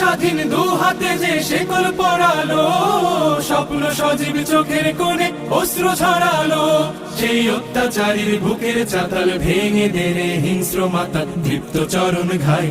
স্বাধীন দু হাতে যে শেকল পড়ালো স্বপ্ন সজীব চোখের কোণে অস্ত্র ছড়ালো সেই অত্যাচারীর বুকের চাতাল ভেঙে দেরে হিংস্র মাতা দীপ্ত চরণ ঘাই।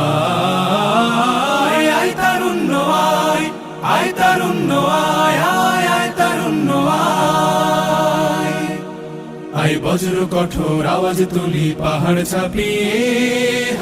আয় আয় তারুণ্য আয় আয় তারুণ্য আয় আয় আয় তারুণ্য আয়। আই বজ্র কঠোর আওয়াজ তুলি পাহাড় ছাপিয়ে।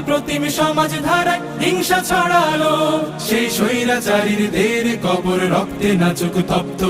প্রতিম সমাজ ধারায় হিংসা ছড়ালো। সেই স্বৈরাচারীদের কবর রক্তে নাচুক তপ্ত